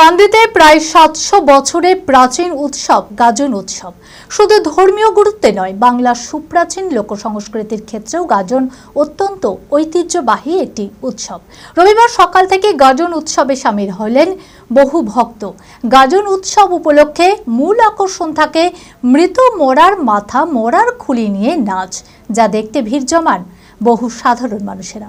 কান্দিতে প্রায় সাতশো বছরের প্রাচীন উৎসব, গাজন উৎসব। শুধু ধর্মীয় গুরুত্বে নয়, বাংলার সুপ্রাচীন লোক সংস্কৃতির ক্ষেত্রেও গাজন অত্যন্ত ঐতিহ্যবাহী একটি উৎসব। রবিবার সকাল থেকে গাজন উৎসবে সামিল হলেন বহু ভক্ত। গাজন উৎসব উপলক্ষে মূল আকর্ষণ থাকে মৃত মোড়ার মাথা মোড়ার খুলি নিয়ে নাচ, যা দেখতে ভিড় জমান বহু সাধারণ মানুষেরা।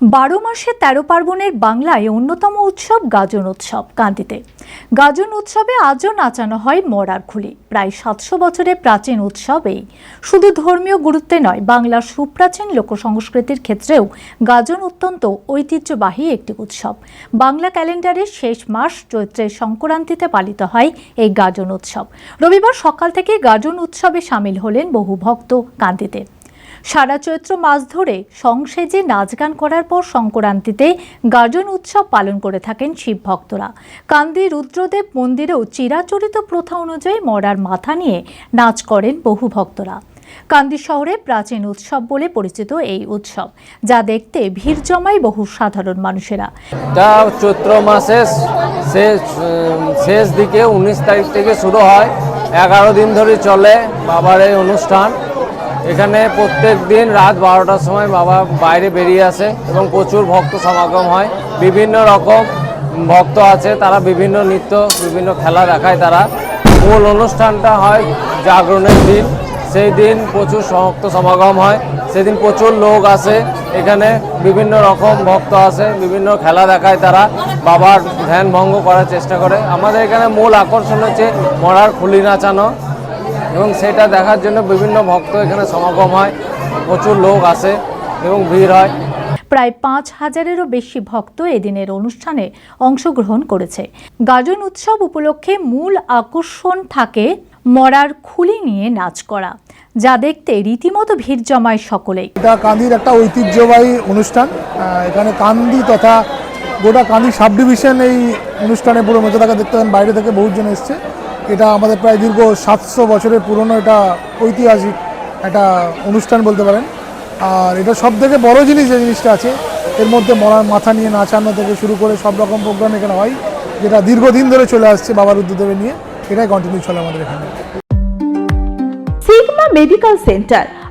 বারো মাসে তেরো পার্বণের বাংলায় অন্যতম উৎসব গাজন উৎসব কান্দিতে গাজন উৎসবে আজও নাচানো হয় মরার খুলি। প্রায় সাতশো বছরের প্রাচীন উৎসবেই শুধু ধর্মীয় গুরুত্বে নয়, বাংলার সুপ্রাচীন লোক সংস্কৃতির ক্ষেত্রেও গাজন অত্যন্ত ঐতিহ্যবাহী একটি উৎসব। বাংলা ক্যালেন্ডারের শেষ মাস চৈত্রের সংক্রান্তিতে পালিত হয় এই গাজন উৎসব। রবিবার সকাল থেকে গাজন উৎসবে সামিল হলেন বহু ভক্ত কান্দিতে সারা চৈত্র মাস ধরে সংসেজে নাচ গান করার পর সংক্রান্তিতে গাজন উৎসব পালন করে থাকেন শিব ভক্তরা। কান্দি রুদ্রদেব মন্দিরেও চিরাচরিত প্রথা অনুযায়ী মরার মাথা নিয়ে নাচ করেন বহু ভক্তরা। কান্দি শহরে প্রাচীন উৎসব বলে পরিচিত এই উৎসব, যা দেখতে ভিড় জমায় বহু সাধারণ মানুষেরা। চৈত্র মাসের শেষ শেষ দিকে উনিশ তারিখ থেকে শুরু হয়। এগারো দিন ধরে চলে বাবার এই অনুষ্ঠান। এখানে প্রত্যেক দিন রাত বারোটার সময় বাবা বাইরে বেরিয়ে আসে এবং প্রচুর ভক্ত সমাগম হয়। বিভিন্ন রকম ভক্ত আছে, তারা বিভিন্ন নৃত্য, বিভিন্ন খেলা দেখায় তারা। মূল অনুষ্ঠানটা হয় জাগরণের দিন। সেই দিন প্রচুর ভক্ত সমাগম হয়। সেদিন প্রচুর লোক আসে। এখানে বিভিন্ন রকম ভক্ত আসে, বিভিন্ন খেলা দেখায় তারা। বাবার ধ্যান ভঙ্গ করার চেষ্টা করে। আমাদের এখানে মূল আকর্ষণ হচ্ছে মরার খুলি নাচানো। এবং সেটা দেখার জন্য বিভিন্ন ভক্ত এখানে সমাগম হয় প্রচুর লোক আসে এবং ভিড় হয়। প্রায় পাঁচ হাজারেরও বেশি ভক্ত এদিনের অনুষ্ঠানে অংশগ্রহণ করেছে। গাজন উৎসব উপলক্ষে মূল আকর্ষণ থাকে মরার খুলি নিয়ে নাচ করা যা দেখতে রীতিমতো ভিড় জমায় সকলেই। এটা কান্দির একটা ঐতিহ্যবাহী অনুষ্ঠান। আহ, এখানে কান্দি তথা গোটা কান্দি সাব ডিভিশন এই অনুষ্ঠানে পুরো মেজোটাকে দেখতে পান। বাইরে থেকে বহুজন এসছে। এটা আমাদের প্রায় দীর্ঘ সাতশো বছরের পুরনো এটা ঐতিহাসিক একটা অনুষ্ঠান বলতে পারেন। আর এটা সব থেকে বড়ো জিনিস যে জিনিসটা আছে, এর মধ্যে মরার মাথা নিয়ে নাচানো থেকে শুরু করে সব রকম প্রোগ্রাম এখানে হয়, যেটা দীর্ঘদিন ধরে চলে আসছে বাবা উদ্যোগে নিয়ে। এটাই কন্টিনিউ চলে আমাদের এখানে। Sigma medical centre